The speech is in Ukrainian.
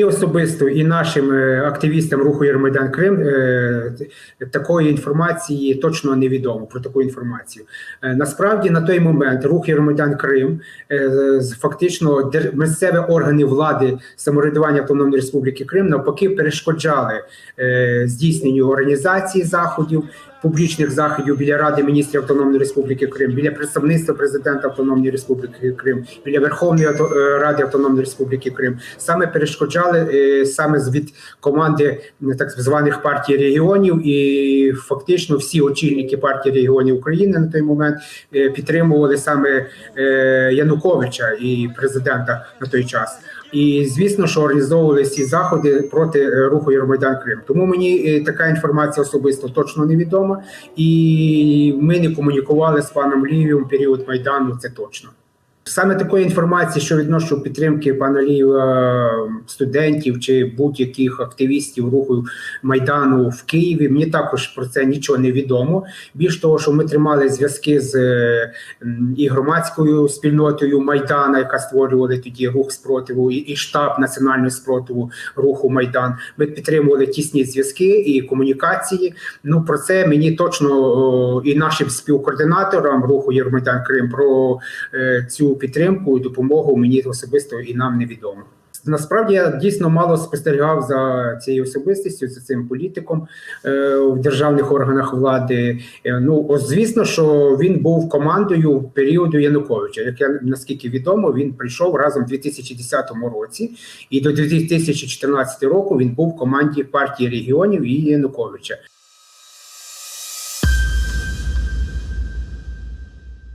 І особисто і нашим е, активістам руху Єрмайдан Крим е, такої інформації точно невідомо про таку інформацію. Е, Насправді на той момент рух Єрмайдан Крим фактично місцеві органи влади самоврядування Автономної Республіки Крим навпаки перешкоджали здійсненню організації заходів. Публічних заходів біля Ради міністрів Автономної Республіки Крим, біля представництва президента Автономної Республіки Крим, біля Верховної е, Ради Автономної Республіки Крим саме перешкоджали е, саме від команди так званих партій регіонів, і фактично всі очільники партії регіонів України на той момент е, підтримували саме Януковича і президента на той час. І звісно, що організовували ці заходи проти е, руху Євромайдан Крим. Тому мені е, така інформація особисто точно невідома, і ми не комунікували з паном Лівієм період майдану. Це точно. Саме такої інформації, що відношу підтримки пана Ліва студентів чи будь-яких активістів руху майдану в Києві, мені також про це нічого не відомо. Більш того, що ми тримали зв'язки з е, і громадською спільнотою Майдана, яка створювали тоді рух спротиву, і, штаб національного спротиву руху Майдан. Ми підтримували тісні зв'язки і комунікації. Ну про це мені точно і нашим співкоординаторам руху Євромайдан Крим про е, цю підтримку і допомогу мені особисто і нам невідомо. Насправді я дійсно мало спостерігав за цією особистістю, за цим політиком е, в державних органах влади. Е, ну о, звісно, що він був командою періоду Януковича. Як я наскільки відомо, він прийшов разом в 2010 році, і до 2014 року він був в команді партії регіонів і Януковича.